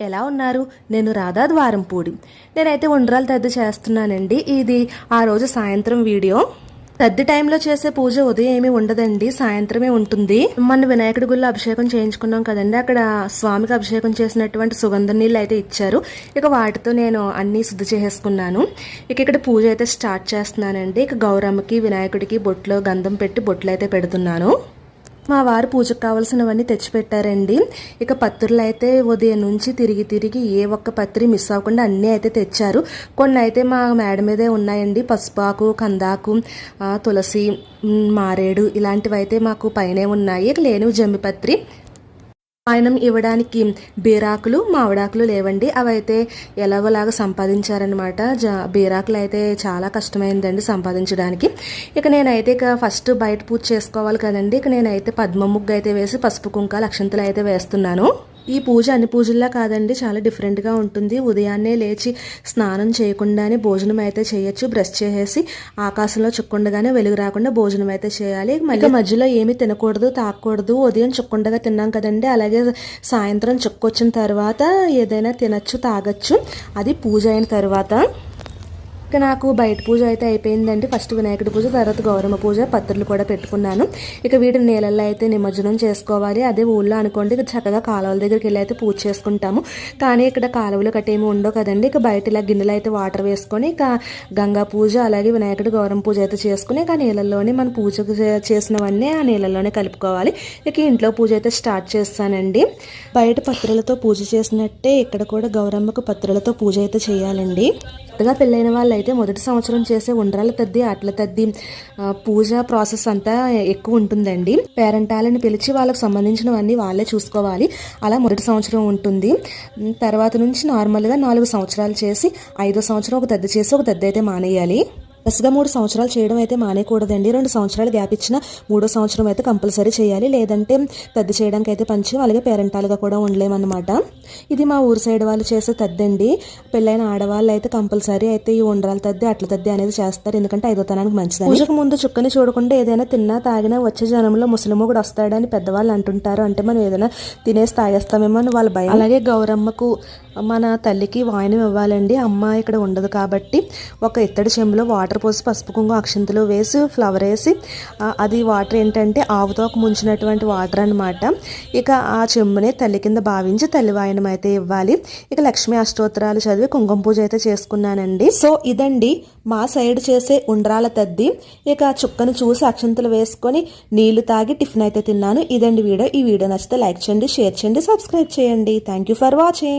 ఎలా ఉన్నారు? నేను రాధా ద్వారంపూడి. నేనైతే ఉండ్రాలు తద్ది చేస్తున్నానండి. ఇది ఆ రోజు సాయంత్రం వీడియో. తద్ది టైంలో చేసే పూజ ఉదయం ఏమీ ఉండదండి. సాయంత్రమే ఉంటుంది. మన వినాయకుడి గుళ్ళో అభిషేకం చేయించుకున్నాం కదండి. అక్కడ స్వామికి అభిషేకం చేసినటువంటి సుగంధ నీళ్ళు అయితే ఇచ్చారు. ఇక వాటితో నేను అన్నీ శుద్ధి చేసేసుకున్నాను. ఇక ఇక్కడ పూజ అయితే స్టార్ట్ చేస్తున్నానండి. ఇక గౌరమ్మకి వినాయకుడికి బొట్లో గంధం పెట్టి బొట్లు అయితే పెడుతున్నాను. మా వారు పూజకు కావాల్సినవన్నీ తెచ్చిపెట్టారండి. ఇక పత్రులు అయితే ఉదయం నుంచి తిరిగి తిరిగి ఏ ఒక్క పత్రి మిస్ అవ్వకుండా అన్నీ అయితే తెచ్చారు. కొన్ని అయితే మా మేడ మీదే ఉన్నాయండి. పసుపాకు కందాకు తులసి మారేడు ఇలాంటివి అయితే మాకు పైనే ఉన్నాయి. లేనివి జమ్మిపత్రి ఆయనం ఇవ్వడానికి బీరాకులు మామిడాకులు లేవండి. అవైతే ఎలాగోలాగా సంపాదించారనమాట జా బీరాకులు అయితే చాలా కష్టమైందండి సంపాదించడానికి. ఇక నేనైతే ఇక ఫస్ట్ బయట పూజ చేసుకోవాలి కదండి. ఇక నేనైతే పద్మ ముగ్గు అయితే వేసి పసుపు కుంకాలు అక్షంతలు అయితే వేస్తున్నాను. ఈ పూజ అన్ని పూజల్లా కాదండి చాలా డిఫరెంట్గా ఉంటుంది. ఉదయాన్నే లేచి స్నానం చేయకుండానే భోజనం అయితే చేయొచ్చు బ్రష్ చేసేసి ఆకాశంలో చుక్కుండగానే వెలుగు రాకుండా భోజనం అయితే చేయాలి. మళ్ళీ మధ్యలో ఏమీ తినకూడదు తాకూడదు ఉదయం చుక్కుండగా తిన్నాం కదండి అలాగే సాయంత్రం చుక్కొచ్చిన తర్వాత ఏదైనా తినచ్చు తాగొచ్చు. అది పూజ అయిన తర్వాత ఇక నాకు బయట పూజ అయితే అయిపోయిందండి. ఫస్ట్ వినాయకుడి పూజ తర్వాత గౌరమ్మ పూజ పత్రులు కూడా పెట్టుకున్నాను. ఇక వీటిని నీళ్ళల్లో అయితే నిమజ్జనం చేసుకోవాలి. అదే ఊళ్ళో అనుకోండి ఇక చక్కగా కాలువల దగ్గరికి వెళ్ళి అయితే పూజ చేసుకుంటాము. కానీ ఇక్కడ కాలువలు కట్టేమి ఉండవు కదండి. ఇక బయట ఇలా గిన్నెలు అయితే వాటర్ వేసుకొని ఇక గంగా పూజ అలాగే వినాయకుడి గౌరమ్మ పూజ అయితే చేసుకుని ఇక ఆ నీళ్ళల్లోనే మన పూజకు చేసినవన్నీ ఆ నీళ్ళల్లోనే కలుపుకోవాలి. ఇక ఇంట్లో పూజ అయితే స్టార్ట్ చేస్తానండి. బయట పత్రులతో పూజ చేసినట్టే ఇక్కడ కూడా గౌరమ్మకు పత్రులతో పూజ అయితే చేయాలండి. కొత్తగా పెళ్ళైన వాళ్ళు అయితే మొదటి సంవత్సరం చేసే ఉండ్రాల తద్ది అట్ల తద్ది పూజ ప్రాసెస్ అంతా ఎక్కువ ఉంటుందండి. పేరెంటాలని పిలిచి వాళ్ళకి సంబంధించినవన్నీ వాళ్ళే చూసుకోవాలి. అలా మొదటి సంవత్సరం ఉంటుంది. తర్వాత నుంచి నార్మల్గా నాలుగు సంవత్సరాలు చేసి ఐదో సంవత్సరం ఒక తద్ది చేసి ఒక తద్ది అయితే మానేయాలి. వరుసగా మూడు సంవత్సరాలు చేయడం అయితే మానేయకూడదండి. రెండు సంవత్సరాలు గ్యాప్ ఇచ్చిన మూడో సంవత్సరం అయితే కంపల్సరీ చేయాలి. లేదంటే తద్ది చేయడానికి అయితే పంచి అలాగే పేరెంటాలుగా కూడా ఉండలేమన్నమాట. ఇది మా ఊరు సైడ్ వాళ్ళు చేసే తద్దండి. పెళ్ళైన ఆడవాళ్ళు అయితే కంపల్సరీ అయితే ఈ ఉండ్రాల తద్ది అట్ల తద్ది అనేది చేస్తారు. ఎందుకంటే ఐదో తనానికి మంచిది పూజకు ముందు చుక్కని చూడకుండా ఏదైనా తిన్నా తాగినా వచ్చే జనంలో ముసలిము కూడా వస్తాడని పెద్దవాళ్ళు అంటుంటారు. అంటే మనం ఏదైనా తినేసి తాగేస్తామేమో అని వాళ్ళ భయం. అలాగే గౌరమ్మకు మన తల్లికి వాయనం ఇవ్వాలండి. అమ్మ ఇక్కడ ఉండదు కాబట్టి ఒక ఇత్తడి చెంబులో వాటర్ వాటర్ పోసి పసుపు కుంకుమ అక్షంతలు వేసి ఫ్లవర్ వేసి అది వాటర్ ఏంటంటే ఆవుతోక ముంచినటువంటి వాటర్ అన్నమాట. ఇక ఆ చెమ్మునే తల్లి కింద భావించి తల్లివాయనం అయితే ఇవ్వాలి. ఇక లక్ష్మీ అష్టోత్తరాలు చదివి కుంకుమ పూజ అయితే చేసుకున్నానండి. సో ఇదండి మా సైడ్ చేసే ఉండ్రాల తద్ది. ఇక చుక్కను చూసి అక్షంతలు వేసుకొని నీళ్ళు తాగి టిఫిన్ అయితే తిన్నాను. ఇదండి వీడియో. ఈ వీడియో నచ్చితే లైక్ చేయండి షేర్ చేయండి సబ్స్క్రైబ్ చేయండి. Thank you for watching